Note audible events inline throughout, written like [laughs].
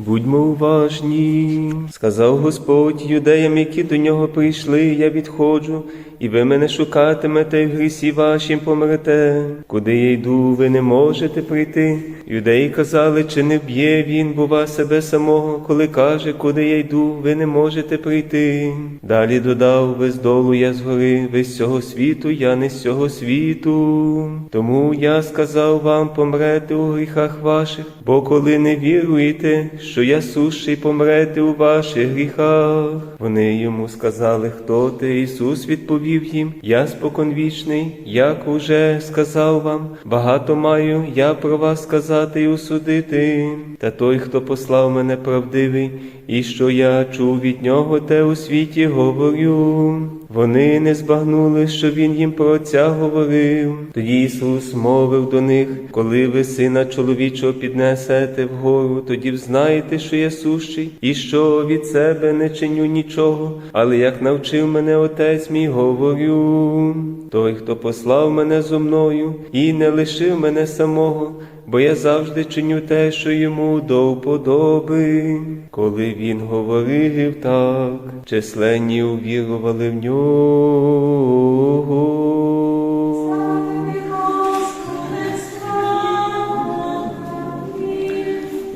Будьмо уважні, сказав Господь юдеям, які до нього прийшли, я відходжу, і ви мене шукатимете, і в грісі вашім помрете. Куди я йду, ви не можете прийти. Юдеї казали, чи не вб'є він, бува себе самого, коли каже, куди я йду, ви не можете прийти. Далі додав, ви з долу я згори, ви з цього світу, я не з цього світу. Тому я сказав вам, помрете у гріхах ваших, бо коли не віруєте, що я сущий, помрете у ваших гріхах. Вони йому сказали, хто ти? Ісус відповів їм, я споконвічний, як уже сказав вам, багато маю я про вас сказати і усудити. Та той, хто послав мене правдивий, і що я чув від нього, те у світі говорю. Вони не збагнули, що він їм про Отця говорив. Тоді Ісус мовив до них, коли ви сина чоловічого піднесете вгору, тоді взнаєте, що я сущий, і що від себе не чиню нічого, але як навчив мене Отець мій, говорю. Той, хто послав мене зо мною і не лишив мене самого, бо я завжди чиню те, що йому до вподоби. Коли він говорив так, численні увірували в нього.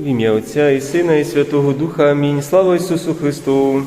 В ім'я Отця і Сина, і Святого Духа. Амінь. Слава Ісусу Христу!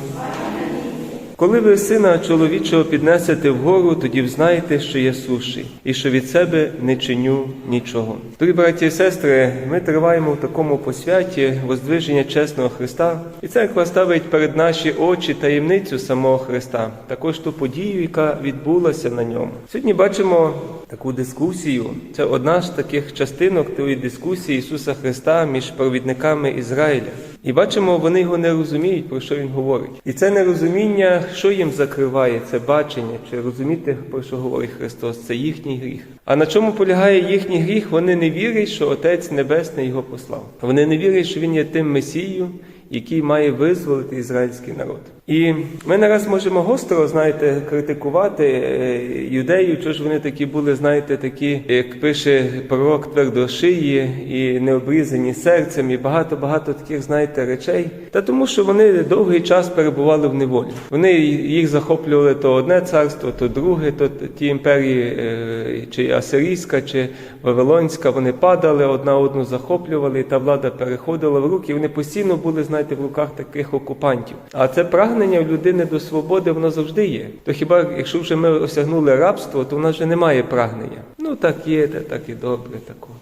Коли ви сина чоловічого піднесете вгору, тоді взнаєте, що я суший, і що від себе не чиню нічого. Дорогі браті і сестри, ми триваємо в такому посвяті воздвиження чесного Христа, і церква ставить перед наші очі таємницю самого Христа, також ту подію, яка відбулася на ньому. Сьогодні бачимо таку дискусію. Це одна з таких частинок тої дискусії Ісуса Христа між провідниками Ізраїля. І бачимо, вони його не розуміють, про що він говорить. І це нерозуміння, що їм закриває, це бачення, чи розуміти, про що говорить Христос, це їхній гріх. А на чому полягає їхній гріх? Вони не вірять, що Отець Небесний його послав. Вони не вірять, що він є тим Месією, який має визволити ізраїльський народ. І ми не раз можемо гостро, знаєте, критикувати е, юдеїв, чого ж вони такі були, знаєте, такі, як пише пророк твердошиї і необрізані серцем, і багато-багато таких, знаєте, речей. Та тому, що вони довгий час перебували в неволі. Вони їх захоплювали то одне царство, то друге, то ті імперії, е, чи Асирійська, чи Вавилонська, вони падали, одна одну захоплювали, і та влада переходила в руки. Вони постійно були, знаєте, в руках таких окупантів. А це прагнення в людини до свободи, воно завжди є. То хіба якщо вже ми осягнули рабство, то в нас вже немає прагнення. Ну так є, так і добре такого.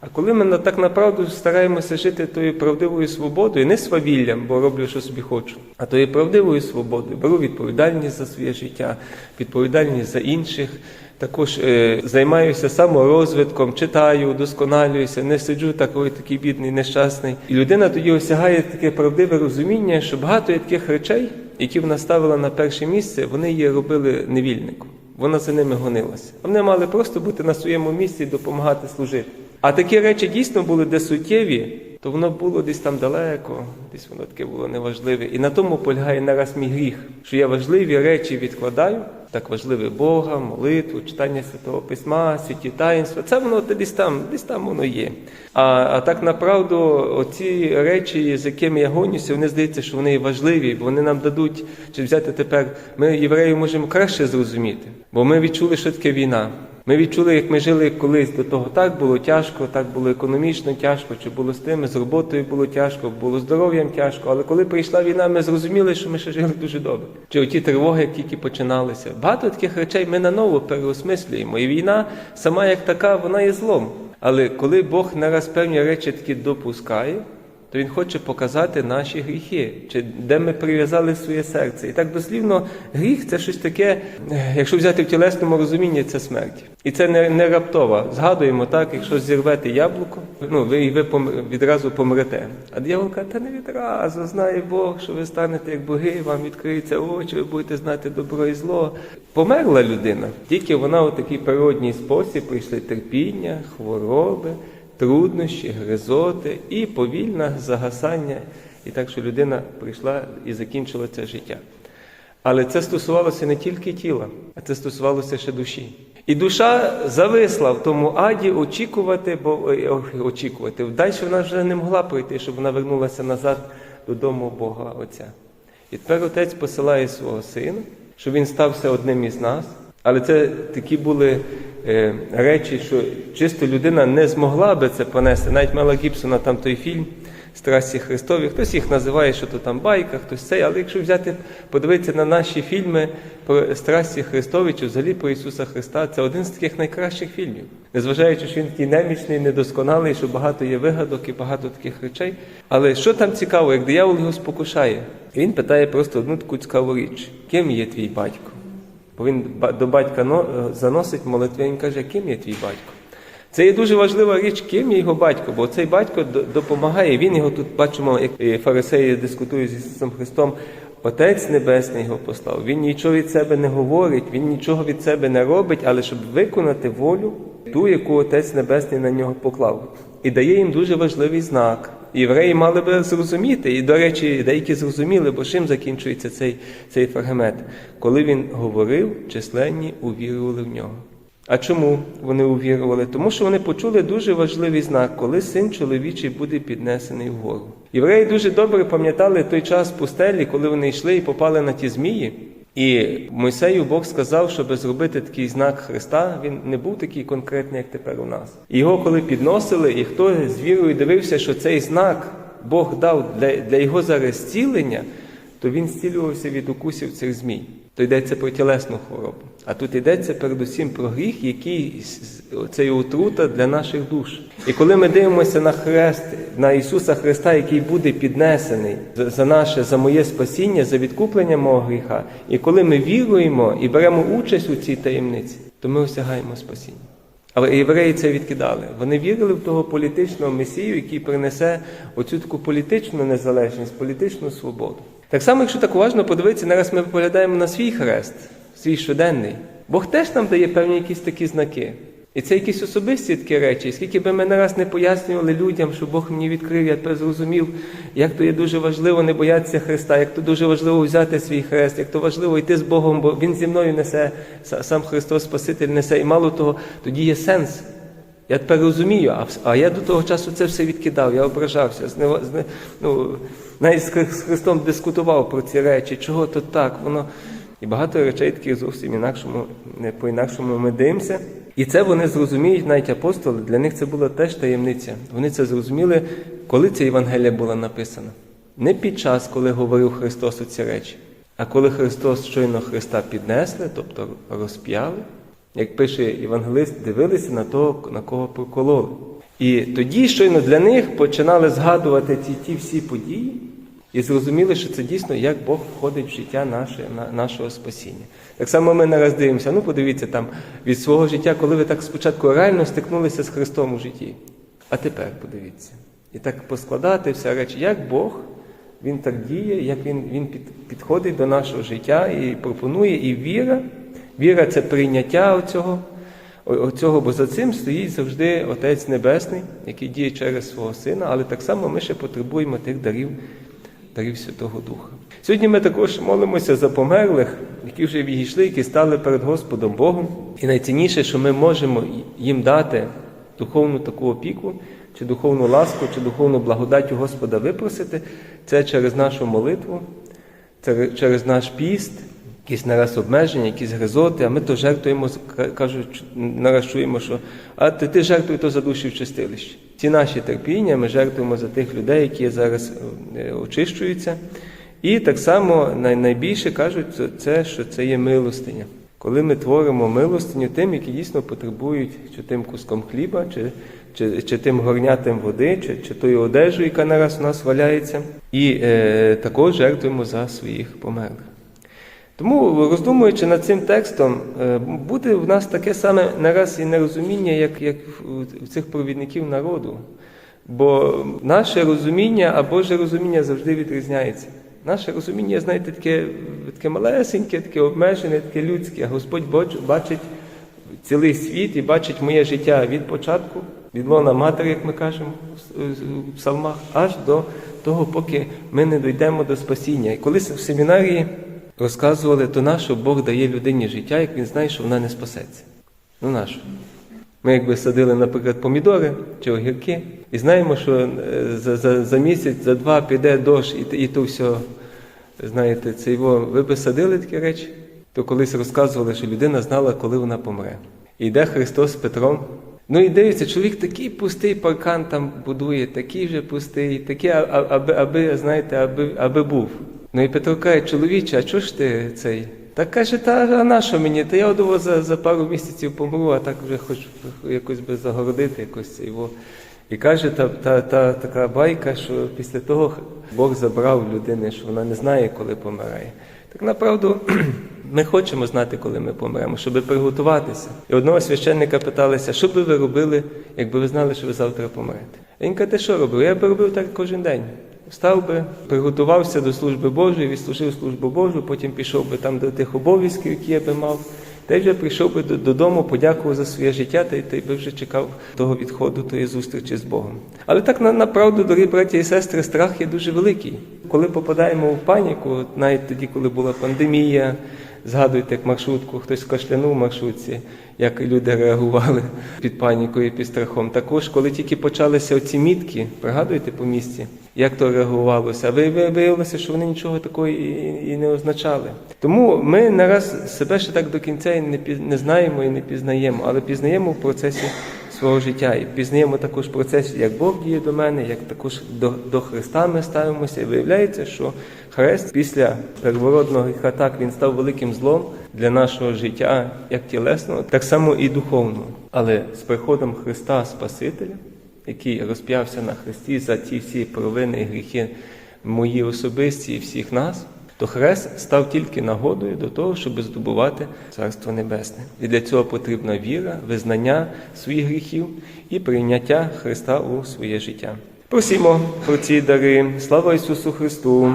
А коли ми так направду стараємося жити тою правдивою свободою, не свавіллям, бо роблю, що собі хочу, а тою правдивою свободою, беру відповідальність за своє життя, відповідальність за інших. Також е, займаюся саморозвитком, читаю, удосконалююся, не сиджу такий, такий бідний, нещасний. І людина тоді осягає таке правдиве розуміння, що багато є таких речей, які вона ставила на перше місце, вони її робили невільником. Вона за ними гонилася. Вони мали просто бути на своєму місці і допомагати служити. А такі речі дійсно були де суттєві, то воно було десь там далеко, десь воно таке було неважливе. І на тому полягає нараз мій гріх, що я важливі речі відкладаю, так важливе Бога, молитву, читання Святого Письма, святі таїнства. Це воно десь там, десь там воно є. А, а так направду, оці речі, з якими я гонюся, вони здається, що вони важливі, бо вони нам дадуть чи взяти тепер. Ми євреїв можемо краще зрозуміти, бо ми відчули, що таке війна. Ми відчули, як ми жили колись до того. Так було тяжко, так було економічно тяжко, чи було з тими, з роботою було тяжко, було здоров'ям тяжко. Але коли прийшла війна, ми зрозуміли, що ми ще жили дуже добре. Чи оті тривоги, як тільки починалися. Багато таких речей ми наново переосмислюємо. І війна сама як така, вона є злом. Але коли Бог нараз певні речі такі допускає, то він хоче показати наші гріхи, чи де ми прив'язали своє серце. І так дослівно, гріх це щось таке, якщо взяти в тілесному розумінні, це смерть. І це не, не раптова. Згадуємо так, якщо зірвете яблуко, ну ви і ви пом- відразу помрете. А диявол каже, та не відразу, знає Бог, що ви станете як боги, вам відкриються очі, ви будете знати добро і зло. Померла людина, тільки вона у такий природній спосіб прийшли терпіння, хвороби труднощі, гризоти і повільне загасання. І так, що людина прийшла і закінчила це життя. Але це стосувалося не тільки тіла, а це стосувалося ще душі. І душа зависла в тому аді очікувати, бо очікувати. Далі вона вже не могла пройти, щоб вона вернулася назад додому Бога Отця. І тепер Отець посилає свого сина, щоб він стався одним із нас. Але це такі були речі, що чисто людина не змогла би це понести. Навіть Мела Гібсона, там той фільм Страсті Христові, хтось їх називає, що то там байка, хтось це. Але якщо взяти, подивитися на наші фільми про страсті Христові чи взагалі про Ісуса Христа, це один з таких найкращих фільмів. Незважаючи, що він такий немічний, недосконалий, що багато є вигадок і багато таких речей. Але що там цікаво, як диявол його спокушає, він питає просто одну таку цікаву річ: ким є твій батько? Бо він до батька е, заносить молитви, він каже, ким є твій батько? Це є дуже важлива річ, ким є його батько, бо цей батько допомагає. Він його тут бачимо, як е, фарисеї дискутують з Ісусом Христом. Отець Небесний його послав. Він нічого від себе не говорить, він нічого від себе не робить, але щоб виконати волю, ту, яку Отець Небесний на нього поклав. І дає їм дуже важливий знак. Євреї мали би зрозуміти, і, до речі, деякі зрозуміли, бо чим закінчується цей, цей фрагмент. Коли він говорив, численні увірували в нього. А чому вони увірували? Тому що вони почули дуже важливий знак, коли син чоловічий буде піднесений вгору. Євреї дуже добре пам'ятали той час пустелі, коли вони йшли і попали на ті змії. І Мойсею Бог сказав, щоб зробити такий знак Христа, він не був такий конкретний, як тепер у нас. Його коли підносили, і хто з вірою дивився, що цей знак Бог дав для, для його зараз зцілення, то він зцілювався від укусів цих змій. То йдеться про тілесну хворобу. А тут йдеться передусім про гріх, який це є отрута для наших душ. І коли ми дивимося на хрест, на Ісуса Христа, який буде піднесений за наше, за моє спасіння, за відкуплення мого гріха, і коли ми віруємо і беремо участь у цій таємниці, то ми осягаємо спасіння. Але євреї це відкидали. Вони вірили в того політичного месію, який принесе оцю таку політичну незалежність, політичну свободу. Так само, якщо так уважно подивитися, нараз ми поглядаємо на свій хрест, свій щоденний. Бог теж нам дає певні якісь такі знаки. І це якісь особисті такі речі. Скільки би ми не раз не пояснювали людям, що Бог мені відкрив, я тепер зрозумів, як то є дуже важливо не боятися Христа, як то дуже важливо взяти свій хрест, як то важливо йти з Богом, бо Він зі мною несе, сам Христос Спаситель несе. І мало того, тоді є сенс. Я тепер розумію, а, я до того часу це все відкидав, я ображався, знева- зне- ну, навіть з Христом дискутував про ці речі, чого то так, воно. І багато речей таких зовсім інакшому, не по-інакшому ми дивимося. І це вони зрозуміють, навіть апостоли, для них це була теж таємниця. Вони це зрозуміли, коли ця Євангелія була написана. Не під час, коли говорив Христос у ці речі, а коли Христос щойно Христа піднесли, тобто розп'яли, як пише євангелист, дивилися на того, на кого прокололи. І тоді щойно для них починали згадувати ті, ті всі події і зрозуміли, що це дійсно як Бог входить в життя наше, на, нашого спасіння. Так само ми нараз дивимося, ну подивіться там від свого життя, коли ви так спочатку реально стикнулися з Христом у житті. А тепер подивіться. І так поскладати все речі, як Бог, Він так діє, як Він, він під, підходить до нашого життя і пропонує, і віра. Віра це прийняття оцього, оцього, бо за цим стоїть завжди Отець Небесний, який діє через свого Сина, але так само ми ще потребуємо тих дарів, дарів Святого Духа. Сьогодні ми також молимося за померлих, які вже відійшли, які стали перед Господом Богом. І найцінніше, що ми можемо їм дати духовну таку опіку, чи духовну ласку, чи духовну благодать у Господа випросити, це через нашу молитву, через наш піст, якісь нараз обмеження, якісь гризоти, а ми то жертвуємо, кажуть, нараз чуємо, що а ти, ти жертвуй то за душі в чистилищі. Ці наші терпіння ми жертвуємо за тих людей, які зараз е, очищуються. І так само най- найбільше кажуть, це- що це є милостиня. Коли ми творимо милостиню тим, які дійсно потребують чи тим куском хліба, чи, чи, чи тим горнятим води, чи, чи тою одежею, яка нараз у нас валяється, і е, також жертвуємо за своїх померлих. Тому, роздумуючи над цим текстом, е, буде в нас таке саме нараз і нерозуміння, як, як у- цих провідників народу. Бо наше розуміння, а Боже розуміння завжди відрізняється. Наше розуміння, знаєте, таке, таке малесеньке, таке обмежене, таке людське. Господь бачить цілий світ і бачить моє життя від початку, від лона матері, як ми кажемо в псалмах, аж до того, поки ми не дійдемо до спасіння. І колись в семінарії розказували, то на що Бог дає людині життя, як він знає, що вона не спасеться. Ну нащо? Ми якби садили, наприклад, помідори чи огірки, і знаємо, що е, за, за, за місяць, за два піде дощ, і, і то все, знаєте, це його. Ви би садили такі речі, то колись розказували, що людина знала, коли вона помре. І йде Христос з Петром. Ну і дивиться, чоловік такий пустий паркан там будує, такий вже пустий, такий, аби, аби, знаєте, аби, аби був. Ну і Петро каже, чоловіче, а чого ж ти цей? Так каже, та а на що мені? Та я одного за, за пару місяців помру, а так вже хоч якось би загородити якось його. І каже та, та, та така байка, що після того Бог забрав людини, що вона не знає, коли помирає. Так направду [clears throat] ми хочемо знати, коли ми помремо, щоб приготуватися. І одного священника питалися, що би ви робили, якби ви знали, що ви завтра помрете. І він каже, «Ти що робив? Я би робив так кожен день. Встав би, приготувався до служби Божої, відслужив службу Божу, потім пішов би там до тих обов'язків, які я би мав. Та й вже прийшов би додому, подякував за своє життя, та й, ти би вже чекав того відходу, тої зустрічі з Богом. Але так на, направду, дорогі браті і сестри, страх є дуже великий. Коли попадаємо в паніку, навіть тоді, коли була пандемія, згадуйте, як маршрутку, хтось кашлянув в маршрутці, як люди реагували [laughs] під панікою, і під страхом. Також, коли тільки почалися оці мітки, пригадуєте по місті, як то реагувалося, а ви- ви- виявилося, що вони нічого такого і не означали. Тому ми нараз себе ще так до кінця і не, не знаємо і не пізнаємо, але пізнаємо в процесі свого життя. І пізнаємо також в процесі, як Бог діє до мене, як також до, до Христа ми ставимося. І виявляється, що Хрест після первородного гріха так він став великим злом для нашого життя, як тілесного, так само і духовного. Але з приходом Христа Спасителя, який розп'явся на Христі за ті всі провини і гріхи мої особисті і всіх нас, то хрест став тільки нагодою до того, щоб здобувати Царство Небесне. І для цього потрібна віра, визнання своїх гріхів і прийняття Христа у своє життя. Просімо про ці дари. Слава Ісусу Христу!